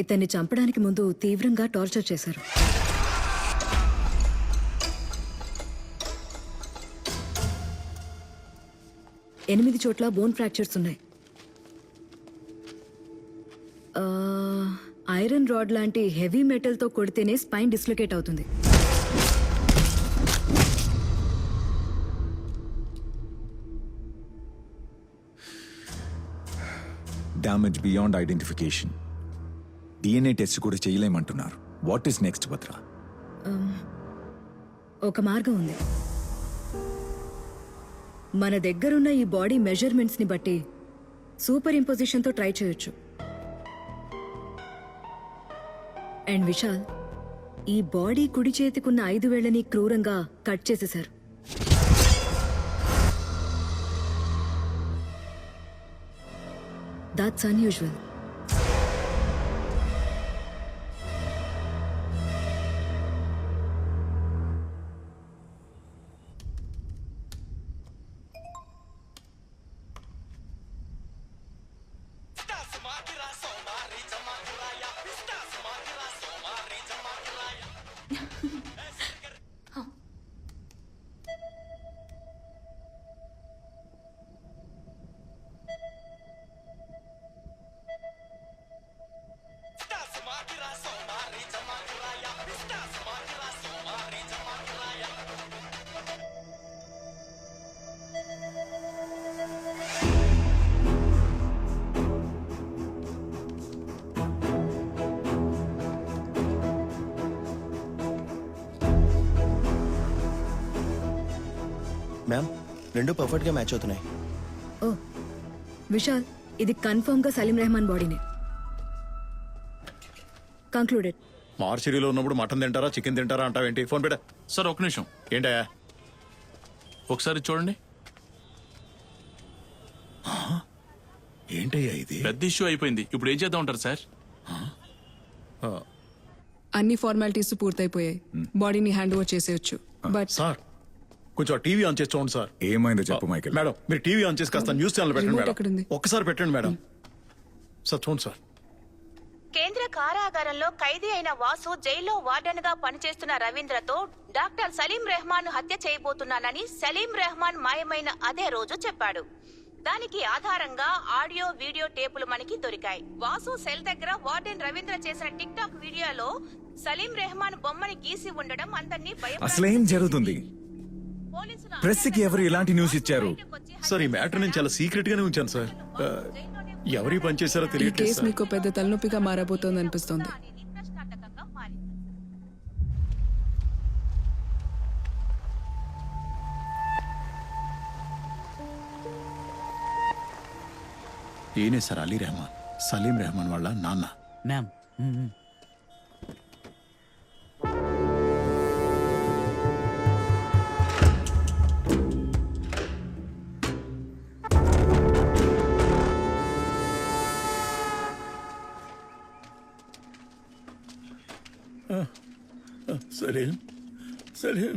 ఇతన్ని చంపడానికి ముందు తీవ్రంగా టార్చర్ చేశారు. ఎనిమిది చోట్ల బోన్ ఫ్రాక్చర్స్ ఉన్నాయి. ఐరన్ రాడ్ లాంటి హెవీ మెటల్తో కొడితేనే స్పైన్ డిస్లొకేట్ అవుతుంది. Damage beyond identification DNA test కూడా చేయలేమంటున్నారు. వాట్ ఈస్ నెక్స్ట్ భద్ర ఒక మార్గం ఉంది. మన దగ్గరున్న ఈ బాడీ మెజర్మెంట్స్ని బట్టి సూపర్ ఇంపోజిషన్తో ట్రై చేయొచ్చు. అండ్ విశాల్ ఈ బాడీ కుడి చేతికున్న ఐదు వేళ్ళని క్రూరంగా కట్ చేసేశారు దాట్స్ అన్యూజువల్ మ్యామ్ రెండు పర్ఫెక్ట్గా మ్యాచ్ అవుతున్నాయి. ఓ విశాల్ ఇది కన్ఫర్మ్గా సలీం రెహమాన్ బాడీనే. కంక్లూడెడ్ మార్చిరీలో ఉన్నప్పుడు మటన్ తింటారా చికెన్ తింటారా అంటావేంటి? ఫోన్ పెట్ట. సార్ ఒక నిమిషం. ఏంటయ్యా? ఒకసారి చూడండి. ఏంటయ్యా ఇది? పెద్ద ఇష్యూ అయిపోయింది. ఇప్పుడు ఏం చేద్దాం ఉంటారు సార్? అన్ని ఫార్మాలిటీస్ పూర్తయిపోయాయి. బాడీని హ్యాండ్ ఓవర్ చేసేయచ్చు. But sir. కొంచెం టీవీ ఆన్ చేసి చూడండి సార్. ఏమైందో చెప్పు మైకేల్ మేడం మీరు టీవీ ఆన్ చేసి కాస్త న్యూస్ ఛానల్ పెట్టండి రిమోట్ ఎక్కడుంది? మేడం ఒక్కసారి పెట్టండి మేడం. సార్ చూడండి సార్. కేంద్ర కారాగారంలో ఖైదీ అయిన వాసు జైల్లో వార్డెన్గా పనిచేస్తున్న రవీంద్రతో డాక్టర్ సలీం రెహమాన్ హత్య చేయబోతున్నానని సలీం రెహమాన్ మాయమైన అదే రోజు చెప్పాడు. దానికి ఆధారంగా ఆడియో వీడియో టేపులు మనకి దొరికాయి. వాసు సెల్ దగ్గర వార్డెన్ రవీంద్ర చేసిన టిక్ టాక్ వీడియోలో సలీం రెహమాన్ బొమ్మని గీసి ఉండడం అందరినీ భయపడ అసలేం జరుగుతుంది? ప్రెస్కి ఎవరు ఇలాంటి న్యూస్ ఇచ్చారు? సార్ ఈ మ్యాటర్ నేను చాలా సీక్రెట్ గానే ఉంచాను సార్. ఎవరి పని చేశారో ఈ తెలియట్లేదు కేసు సార్. మీకు పెద్ద తలనొప్పిగా మారబోతోంది అనిపిస్తోంది. ఈయనే సార్ అలీ రెహమాన్? సలీం రెహమాన్ వాళ్ళ నాన్న? మ్యామ్ సలీం సలీం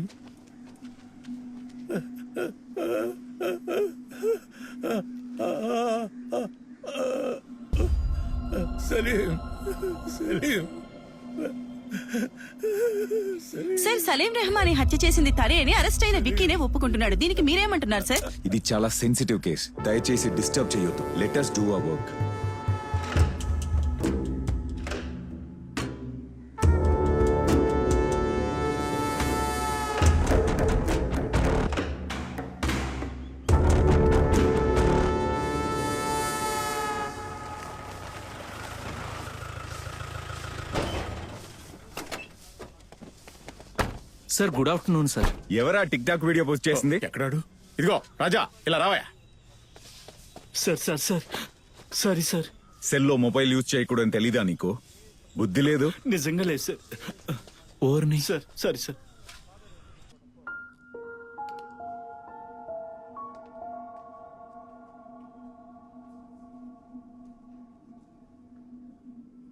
సలీం సలీం సార్ సలీం రెహమాని హత్య చేసింది తనే అని అరెస్ట్ అయిన విక్కీనే ఒప్పుకుంటున్నాడు. దీనికి మీరేమంటున్నారు సార్? ఇది చాలా సెన్సిటివ్ కేస్ దయచేసి డిస్టర్బ్ చేయొద్దు. Let us do our work sir good afternoon sir. ఎవరా టిక్ టాక్ వీడియో పోస్ట్ చేసింది? ఎక్కడాడు? ఇదిగో రాజా ఇలా రావయ్యా. Sir sir sir. Sorry sir. సెల్లో మొబైల్ యూజ్ చేయకూడదని తెలీదా నీకు? బుద్ధి లేదు? నిజంగా లేదు సార్. ఓర్ని. Sir sorry sir.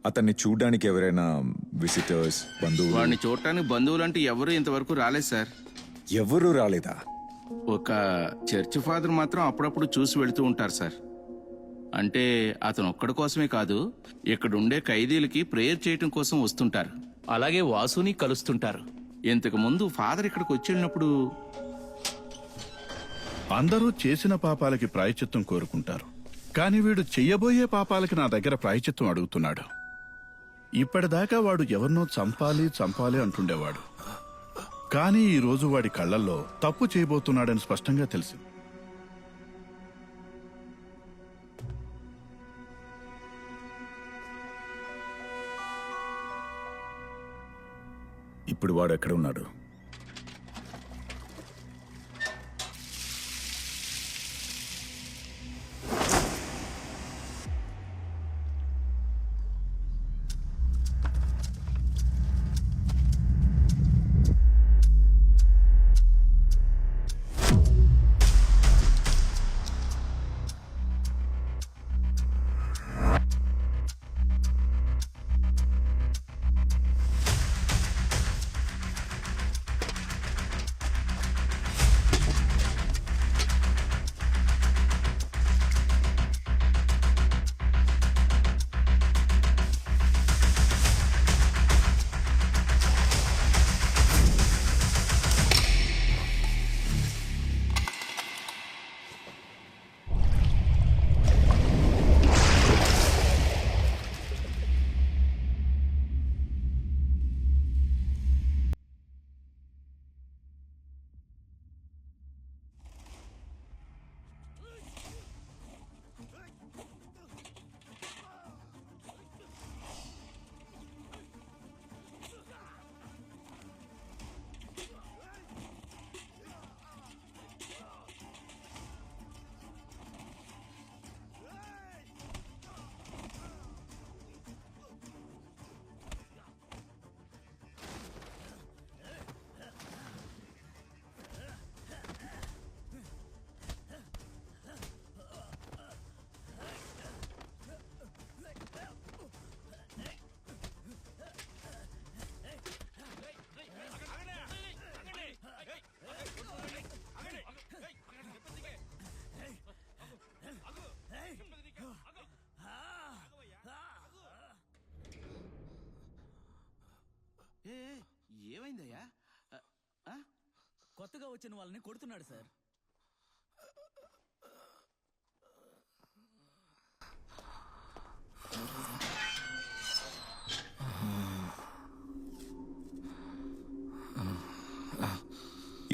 అతన్ని చూడడానికి ఎవరైనా విజిటర్స్ బంధువులు. వాడిని చూడటానికి బంధువులంటూ ఎవరు ఇంతవరకు రాలేదు సార్. ఎవరూ రాలేదా? ఒక చర్చ్ ఫాదర్ మాత్రం అప్పుడప్పుడు చూసి వెళుతూ ఉంటారు సార్. అంటే అతను ఒక్కడి కోసమే కాదు ఇక్కడుండే ఖైదీలకి ప్రేయర్ చేయటం కోసం వస్తుంటారు. అలాగే వాసుని కలుస్తుంటారు. ఇంతకు ముందు ఫాదర్ ఇక్కడికి వచ్చినప్పుడు అందరూ చేసిన పాపాలకి ప్రాయచిత్తం కోరుకుంటారు. కానీ వీడు చెయ్యబోయే పాపాలకి నా దగ్గర ప్రాయచిత్తం అడుగుతున్నాడు. ఇప్పటిదాకా వాడు ఎవరినో చంపాలి చంపాలి అంటుండేవాడు. కానీ ఈ రోజు వాడి కళ్ళల్లో తప్పు చేయబోతున్నాడని స్పష్టంగా తెలిసింది. ఇప్పుడు వాడు ఎక్కడ ఉన్నాడు? వచ్చిన వాళ్ళని కొడుతున్నాడు సార్.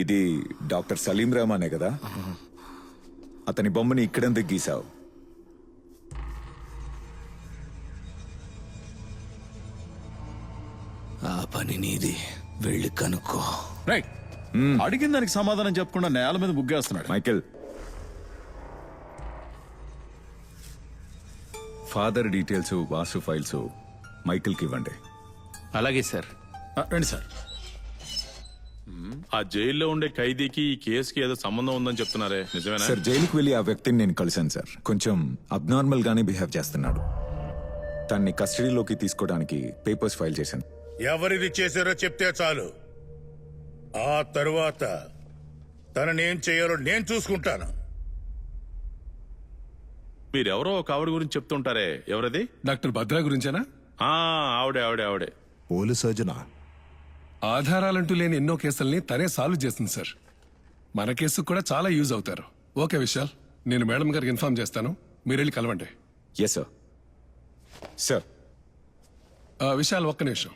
ఇది డాక్టర్ సలీం రెహమానే కదా? అతని బొమ్మని ఇక్కడెందుకు గీసావు ఆ పని నీది. వెళ్ళి కనుక్కో. రైట్. అడిగిన దానికి సమాధానం చెప్పకుండా నేల మీద ముగ్గేస్తున్నాడు. Michael father details Vasu files మైకిల్కి ఇవ్వండి. అలాగే సార్ ఆ, రండి సార్ ఆ జైల్లో ఉండే ఖైదీకి ఈ కేసుకి ఏదో సంబంధం ఉందని చెప్తున్నారే. నిజమేనా? సార్ జైలుకి వెళ్ళి ఆ వ్యక్తిని నేను కలిశాను సార్ కొంచెం అబ్నార్మల్ గానే బిహేవ్ చేస్తున్నాడు. తన్ని కస్టడీలోకి తీసుకోవడానికి పేపర్స్ ఫైల్ చేశాను. ఎవరిది చేశారో చెప్తే చాలు. ఆ తరువాత తనని ఏం చేయాలో నేను చూసుకుంటాను. మీరెవరో ఒక ఆవిడ గురించి చెప్తుంటారే ఎవరది? డాక్టర్ భద్రా గురించేనా? ఆ ఆవిడే ఆవిడే ఆవిడే. పోలీస్ సర్జనా? ఆధారాలంటూ లేని ఎన్నో కేసుల్ని తనే సాల్వ్ చేస్తుంది సార్. మన కేసుకు కూడా చాలా యూజ్ అవుతారు. ఓకే విశాల్. నేను మేడం గారికి ఇన్ఫార్మ్ చేస్తాను. మీరు వెళ్ళి కలవండి. ఎస్ సార్ సార్ ఆ, విశాల్ ఒక్క నిమిషం.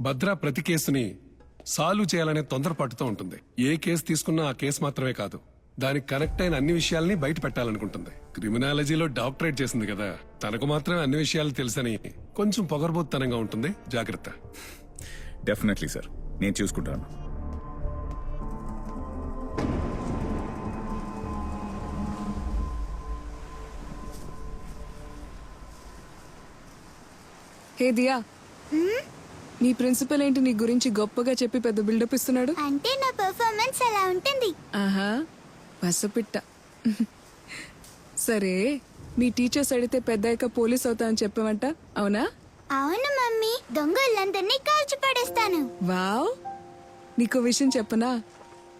భద్ర ప్రతి కేసుని సాల్వ్ చేయాలనే తొందరపాటుతో ఉంటుంది. ఏ కేసు తీసుకున్నా ఆ కేసు మాత్రమే కాదు. దానికి కనెక్ట్ అయిన అన్ని విషయాల్ని బయట పెట్టాలనుకుంటుంది. క్రిమినాలజీలో డాక్టరేట్ చేసింది కదా. తనకు మాత్రమే అన్ని విషయాలు తెలుసని కొంచెం పొగరబోత్తనంగా ఉంటుంది. జాగ్రత్త. డెఫినెట్లీ సార్ నేను చూసుకుంటాను. హే దియా నీ ప్రిన్సిపల్ ఏంటి నీ గురించి గొప్పగా చెప్పి పెద్ద బిల్డప్ ఇస్తున్నాడు? అంటే నా పర్ఫార్మెన్స్ అలా ఉంటుంది. ఆహా పసపిట్ట. సరే మీ టీచర్స్ అడిగితే పెద్దాక పోలీస్ అవుతా అని అవునా? అవును మమ్మీ దొంగలందరినీ కాల్చి పడేస్తాను వావ్! నీకు విషయం చెప్పనా?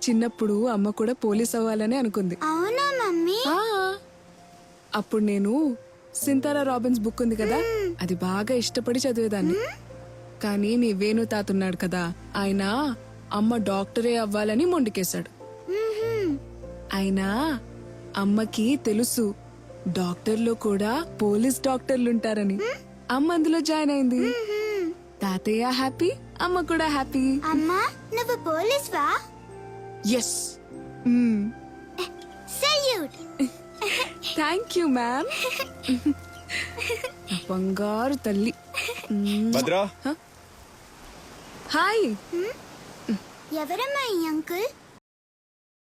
చిన్నప్పుడు అమ్మ కూడా పోలీస్ అవ్వాలని అనుకుంది. అవునా మమ్మీ? ఆ, అప్పుడు నేను సింతారా రాబిన్స్ బుక్ ఉంది కదా అది బాగా ఇష్టపడి చదివేదాన్ని. కానీ మీ వేణు తాత ఉన్నాడు కదా. ఆయన అమ్మ డాక్టరే అవ్వాలని మొండికేశాడు. అయినా అమ్మకి తెలుసు డాక్టర్లో కూడా పోలీస్ డాక్టర్లు ఉంటారని అమ్మ అందులో జాయిన్ అయింది. తాతయ్య హ్యాపీ అమ్మ కూడా హ్యాపీ. అమ్మా నువ్వు పోలీస్వా? Yes. Salute. Thank you ma'am. బంగారు తల్లి. భద్రా. హాయ్ ఎవరమ్మా ఈ అంకుల్